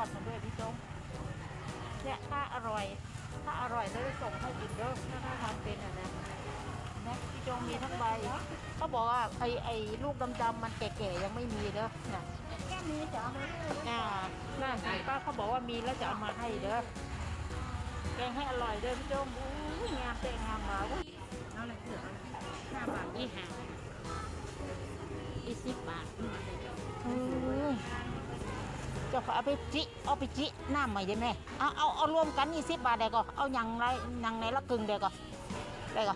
อดมันด้วยพี่จงเนี่ยถ้าอร่อย ถ้าอร่อยแล้วจะส่งให้อีกเด้อถ้าถ้าทำเป็นอะนะนะพี่จงมีทั้งใบเขาบอกว่าไอไอลูกดำๆมันแก่ๆยังไม่มีเด้อน่ะแค่นี้จะเอาไปให้อ่าน่าป้าเขาบอกว่ามีแล้วจะเอามาให้เด้อแกงให้อร่อยเด้อพี่จงอู้ยงามเตะงามหมาเว้ยเอาอะไรเสือห้าบาทอีห่าอีสิบบาทเออ เจ้าขอเอาไปจิเอาไปจิน้ำใหม่ได้ไหมเอาเอาเอารวมกันยี่สิบบาทได้ก็เอาอย่างไรอย่างไหนละกึ่งได้ก็ได้ก็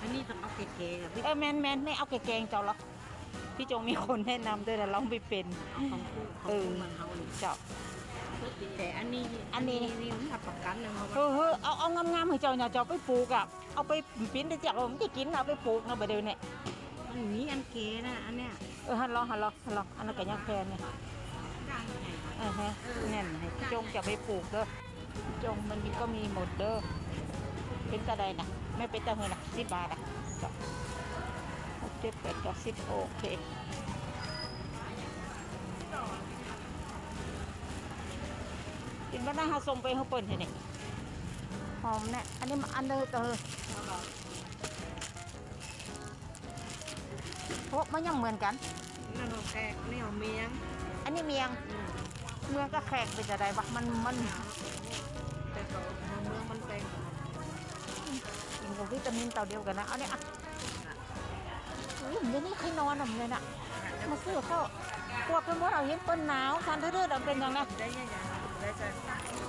อันนี้ต้องเอาเก๋ๆกับพี่เออแมนแมนไม่เอาแกงเจ้าหรอกพี่จงมีคนแนะนำด้วยนะลองไปเป็นของคู่ของเออคู่มันเขาเลยเจ้าแต่อันนี้อันนี้นี่มันรับประกันเลยเพราะเอว่าอเออเอาเอางามๆให้เจ้าเนี่ยเจ้าไปปลูกอะเอาไปปิ้นได้จากเราไม่ได้กินเอาไปปลูกนะประเดี๋ยวนี้มันมีอันเก๋นะอันเนี้ยเออฮันลองฮันลองฮันลองอันนั้นก็ยังแพงเนี่ย จ้างยังไงวะเออฮะแน่นให้จงจะไปปลูกเด้อจงมันก็มีหมดเด้อเป็นตะไดนะไม่เป็นตะเฮนะสิบบาทอะหกเจ็ดแปดเก้าสิบโอเคกินบ้านหน้าเฮาส่งไปเฮาเปิ่นเห็นนี่หอมเนี่ยอันนี้มันอันเดอร์เตอร์โอ้มันยังเหมือนกันนั่นเราแขกนี่เอาเมียง อันนี้เมียง เมืองก็แขกเป็นจะไดวะมันมันแต่ก็เมืองมันเป็นกินกับวิตามินเต่าเดียวกันนะ เอาเนี่ยอะอุ้ยเดี๋ยวนี้ใครนอนอะเลยน่ะ มาซื้อเข้าวพวกเป็นว่าเราเห็นเปิ้นหนาวการทื่อๆเราเป็นยังไงได้ยังไงได้จะ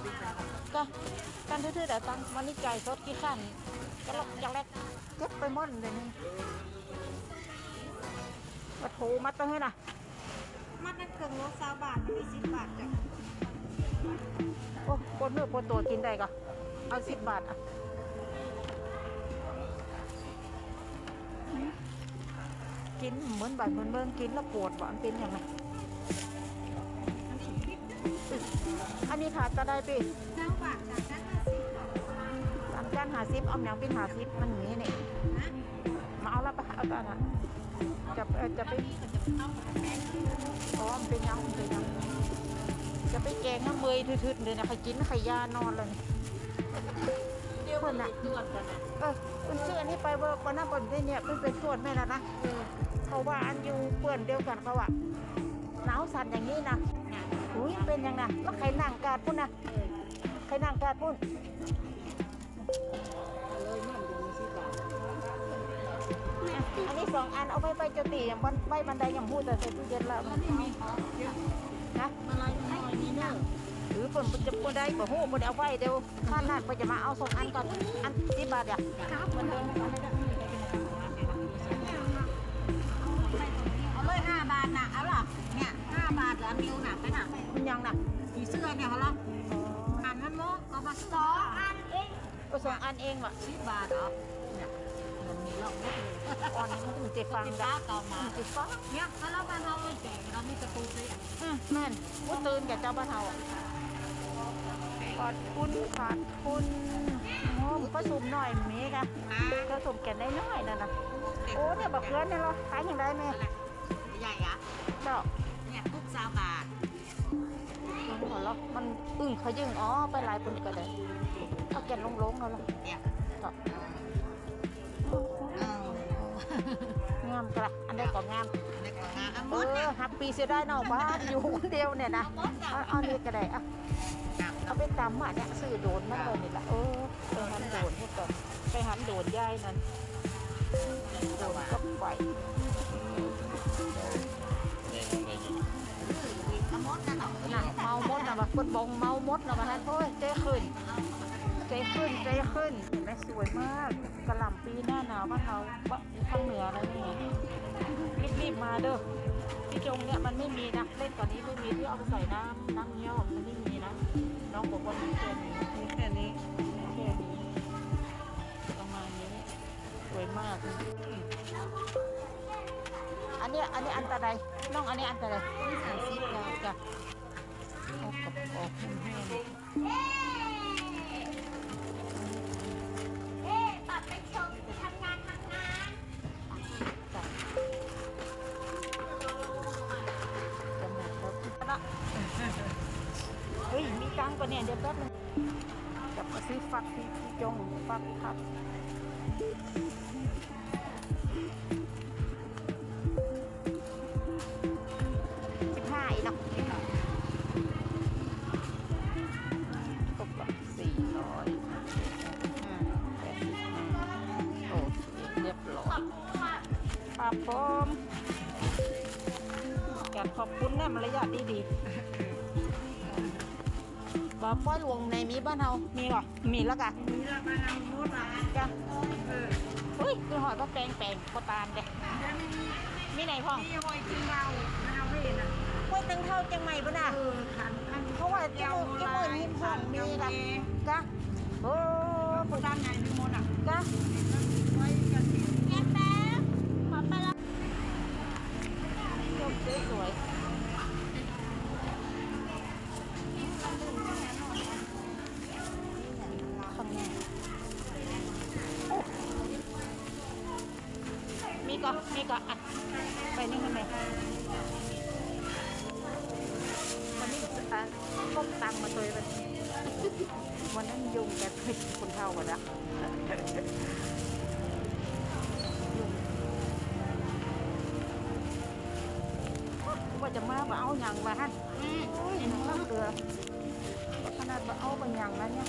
บิ๊กเป็นก็การทื่อๆแต่ตังวันนี้ไก่สดกี่ขั้นจะลอกจะแรกเจ็บไปหมดเลยนี่มาถูมาตั้งให้น่ะมัด นั่นเครื่องรถสาบาทมีสิบบาทจ้ะโอ้ปนเนื้อปนตัวกินได้ก็เอาสิบบาทอะกินเหมือนแบบเหมือนเบิ่งกินแล้วปวดหวานเป็นอยังไงอันนี้ขาดก็ได้ปีจ้าบาทจากนั้นห้าสิบบามจานหาซิปเอาหนังเป็นหาซิปมันอย่างนี้นี่นะมาเอาละไปเอาตอนน่ะ จะเอ่อจะไปอ๋อมันเป็นยังมันเป็นยังจะไปแกงน้ำเมยทืดๆเลยนะใครกินใครยานอนเลยเดี๋ยวคนน่ะเออคุณชื่ออันนี้ไปเบอร์ปน้าบนได้เนี่ยเพิ่เป็นส่วนแม่แล้วนะเขาว่าอันอยู่เปื่อนเดียวกันเขาอะหนาวสั่นอย่างนี้นะอุ้ยเป็นยังไงแล้วใครนั่งกาดพุ่นนะใครนั่งกาดพุ่น อันนี้สองอันเอาไปไปจ้าตีอย่างบันใบบันไดอย่างพูดแต่ใส่ตู้เย็นแล้วอันนี้มีเยอะนะอะไรน้อยนี่เนอะหรือคนจะคนใดบ่ฮู้บ่ได้เอาไว้เดี๋ยวข้านาดบ่จะมาเอาสองอันก่อนอันสิบบาทอะครับมันเดินเอาเลยห้าบาทนะเอาหรอเนี่ยห้าบาทเหรอมิวหนักไปหนักมันยังหน่ะสีเสื้อเนี่ยเขาหรออันนั้นโมก็มาสองอันเองก็สองอันเองว่ะสิบบาทเหรอ เนี่ยมันมีหลอกไม่เลยอ่อนนี้มันถึงจะฟังเป็นได้ตาต่อมาสิดฟังเนี่ยถ้าเราบ้านเราเลยแก่เรามีตะปูเสียอืมแม่นว่าตื่นกับเจ้าบ้านเฮาอะขอบคุณขอบคุณโอ้ก็สุ่มหน่อยมีกะอ่าก็สุ่มแก่นได้น้อยนั่นน่ะโอ้เนี่ยบักเกลือนเนี่ยเรอขายอย่างไรแม่ใหญ่อะเจ้าเนี่ยทุกสาวบาทมันหัวเราะมันอึ้งเขายึงอ๋อไปหลายคนก็ได้เอาแก่นลงๆเอาละเนี่ยเจ้าามกระอันใดก็งามเด็กงานอะมเอดนี่ยฮับปีเสียได้เนาะบ้านอยู่คนเดียวเนี่ยนะมดเอาเอานี่ก็ได้อะเอาไปตำอะเนี่ยซื้อโดนมันเลยนี่ละเออไปหันโดนให้ก่อนไปหันโดนยายนั่นโดนก็ไปมดนะเนาะน่ะเมามดนะมาคนบงเมามดนะมาให้โอ้ยใจขึ้น ใจขึ้นใจขึ้นเห็นไหมสวยมากกระหล่ำปีหน้าหนาวบ้านเราบะทางเหนืออะไรนี่ไงรีบๆมาเด้อพี่จงเนี่ยมันไม่มีนะเล่นตอนนี้ไม่มีที่เอาไปใส่น้ำน้ำเงี้ยวมันไม่มีนะน้องบอกว่ามีแค่นี้มีแค่นี้แค่นี้ประมาณนี้สวยมากอันเนี้ยอันนี้อันตรายน้องอันนี้อันตรายนี่สามสิบจ้ะจ้ะเอากับออกให้ให้ ฟักที่จงฟักครับสิบห้าอีกเนาะตกแบบสี่ร้อยห้าแปดสิบห้าโอเคเรียบร้อยครับผมการขอบคุณนี่ยมารยาทดีดีๆ ฟ้อยหลวงในมีบ้านเฮามีก่อมีแล้วกะมีแล้วมาเอาโน้ตละจ้ะเออเฮ้ยคือหอยก็แปลงแปลงก็ตามเด้มีไหนพ่องมีหอยกินเรามันเอาไม่เห็นอะกล้วยตึงเท่าจังใหม่ปะน่ะเออขันเพราะว่าจมูกจมูกนี่พ่องมีละกะโอ้โบรานไหนมีมนอะกะ คนเท่ากันละยุงว่าจะมาบ่เอาหยังมาฮะโอ้ยน้ำเกลือขนาดบ่เอาบ่หยังนะเนี่ย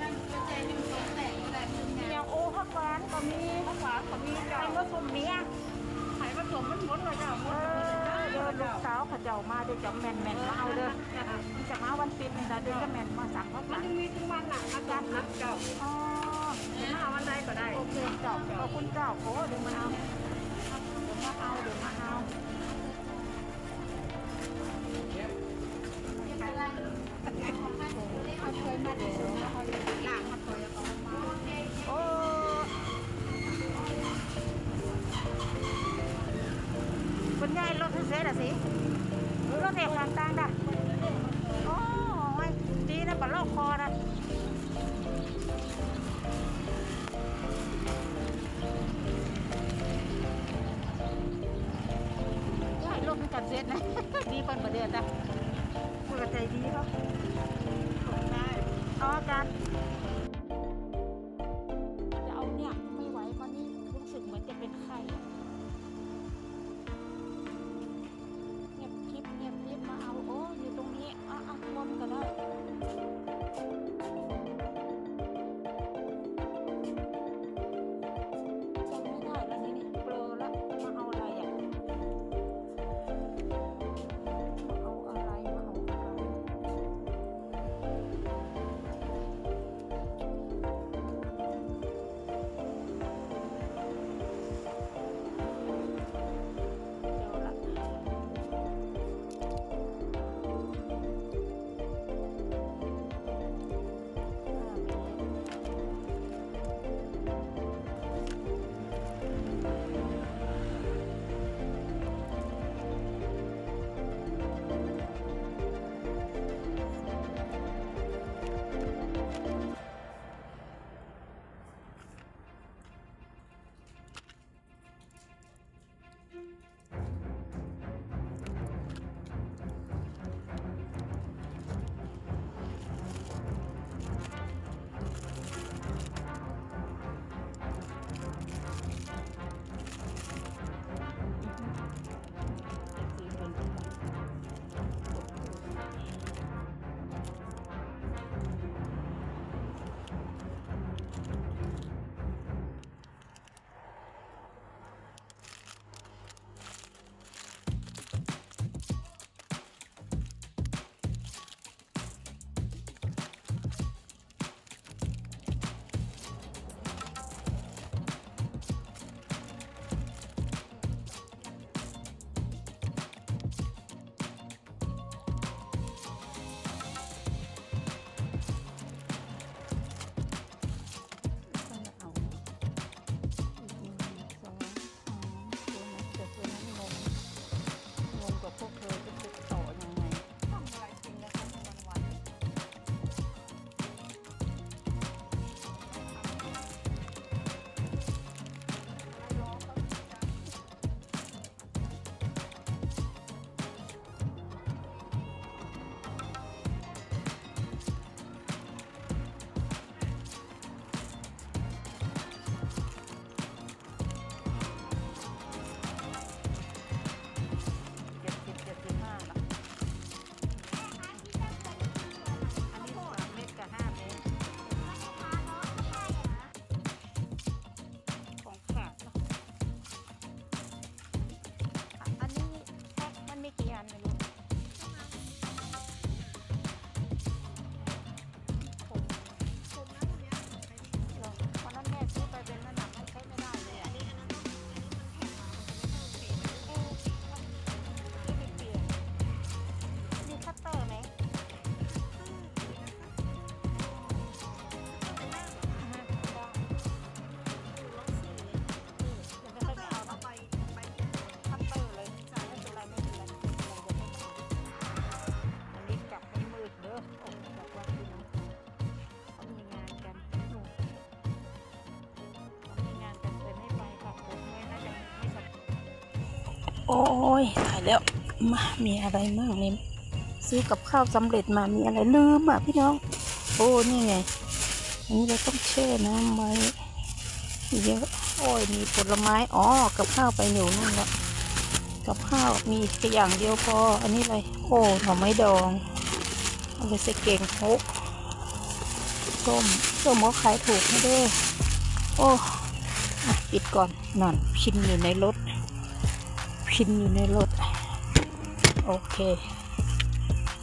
นั่นก็ใจหนึ่งสองแสนก็ได้คือมีไงอย่างโอ้ฮักหวานก็มีข้าวสารเขามีไข่เจ้าผสมเมียไข่ผสมมันหมดเลยเจ้าหมเอดเลยอเดินลูกสาวเขาเจ้ามาเดี๋ยวจะแม่นแม่นๆมาเอาเด้อจะมาวันปิดนี่นะเดี๋ยวจะแม่นมาสั่งเขา มัสั่นงยังมีทุกวันอะอาจารย์นัดเจ้าอ๋อมาวันใดก็ได้โอเคเจ้าขอบคุณเจ้าโอ้เดี๋ยวมาเอา โอ้ยตายแล้วมามีอะไรมั่งเนี่ยซื้อกับข้าวสำเร็จมามีอะไรลืมอะพี่น้อง โอ้นี่ไง อันนี้เราต้องแช่น้ำไว้เยอะโอ้ยมีผลไม้อ๋อกับข้าวไปอยู่นู่นละกับข้าวมีแค่อย่างเดียวพอ อันนี้อะไรโอ้หน่อไม้ดองเอาไปใส่เก่งโคกส้มส้มเขาขายถูกไม่ได้โอ้อะปิดก่อนนั่นพินอยู่ในรถ พินอยู่ในรถ โอเค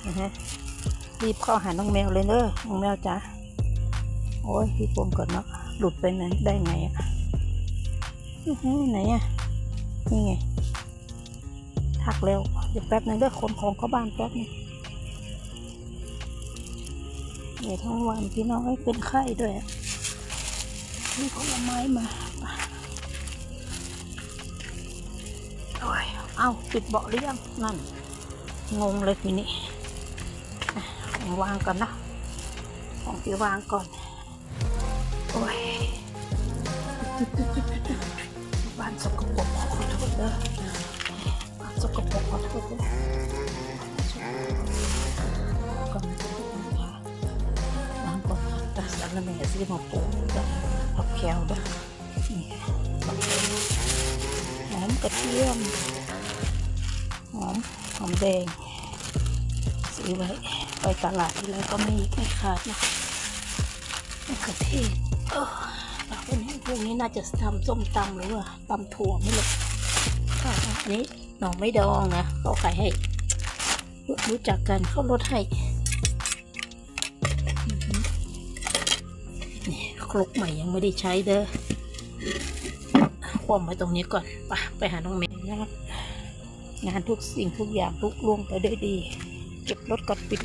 นะฮะรีบเข้าหาน้องแมวเลยเนอะน้องแมวจ้ะโอ้ยพี่ปมก่อนเนาะหลุดไปไหนได้ไงอะไหนอะนี่ไงทักเร็วเดี๋ยวแป๊บนึงเด้อคนของเขาบ้านแป๊บนึงเหนื่อยทั้งวันพี่น้องเอ้เป็นไข้ด้วยนี่ผลไม้มา เอาปิดเบาะหรือยังนั่น งงเลยทีนี้ของวางก่อนนะ ของที่วางก่อน โอ้ยบ้านสกปรกขอโทษเด้อบ้านสกปรกขอโทษเด้อก่อนวางก่อนตัดสารแหน่ซื้อมาปลูกด้อผักแควด้อนี่ผักแควหอมกระเทียม อมหอมแดงซื้อไว้ไปตลาดที่ไรก็ไม่ไม่ขาดนะมะเขือเทศเออแล้ววันนี้พวกนี้น่าจะทำส้มตำหรือว่าตำถั่วไม่รู้อ่าอันนี้หน่อไม่ดองนะเขาขายให้ รู้จักกันเขาลดให้นี่ครกใหม่ยังไม่ได้ใช้เด้อความไว้ตรงนี้ก่อนไปไปหาน้องเมย์นะครับ งานทุกสิ่งทุกอย่างลุกล่วงไปด้วยดี เก็บรถก่อนปิด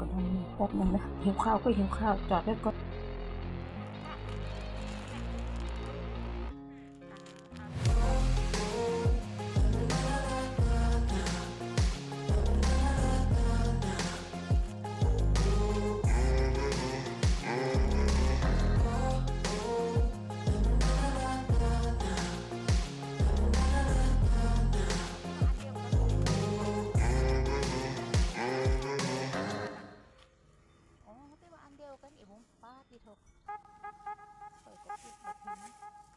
ก็ต้องแป๊บนึงนะหิวข้าวก็หิวข้าวจอดไว้ก่อน ป้าที่ถกเปิดกระปิกแบบนี้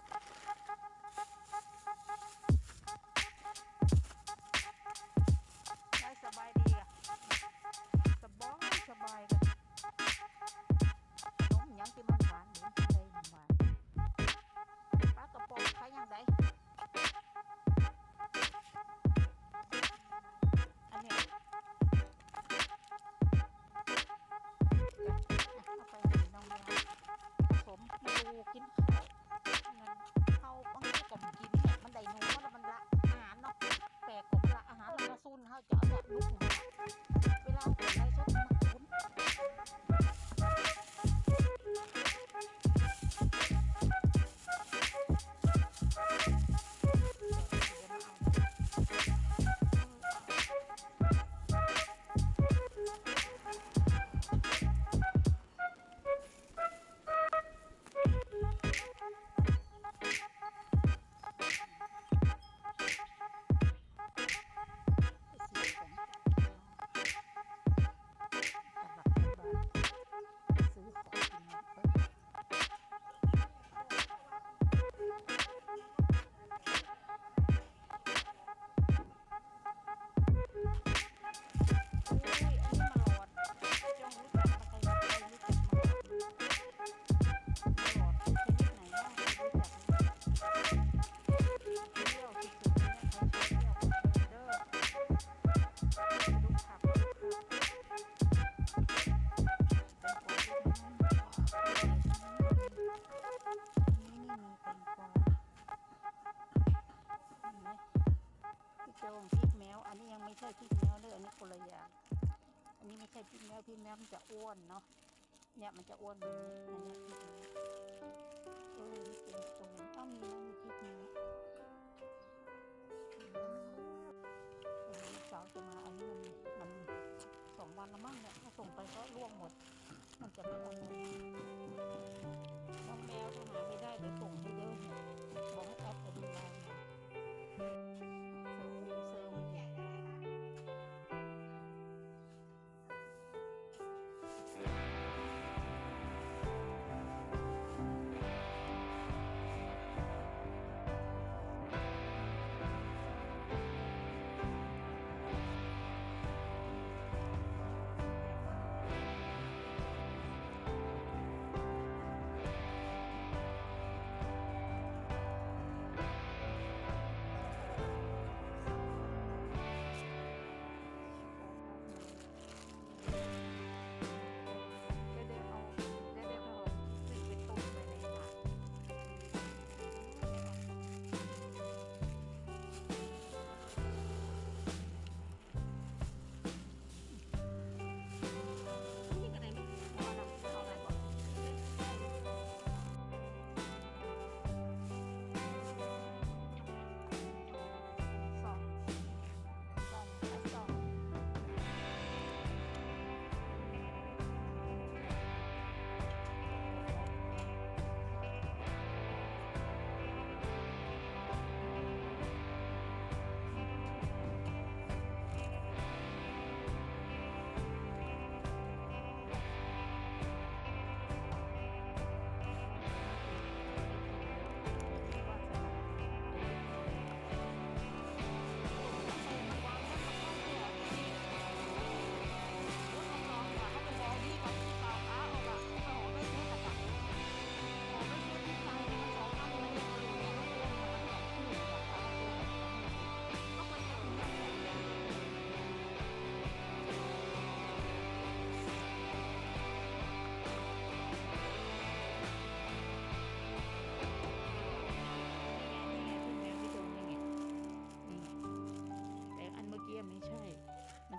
พี่โจงพริกแมว อันนี้ยังไม่ใช่พริกแมวเลยอันนี้คนละอย่างอันนี้ไม่ใช่พริกแมวพริกแมวมันจะอ้วนเนาะเนี่ยมันจะอ้วนแบบนี้อันนี้พริกแมวเออนี่เป็นตรงนี้ต้องมีนะมีพริกแมวอืมเออลูกสาวจะมาอันนี้มันมันสองวันล้วมั้งเนี่ยถ้าส่งไปก็ร่วงหมด มันจะไม่อร่อยน้องแมวถ้าหาไม่ได้เดี๋ยวส่ง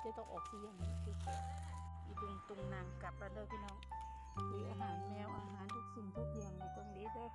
จะต้องออกเสียงคืออีดุงตุงนางกลับมาเลยพี่น้องมีอาหารแมวอาหารทุกสิ่งทุกอย่างอยู่ตรงนี้เด้อ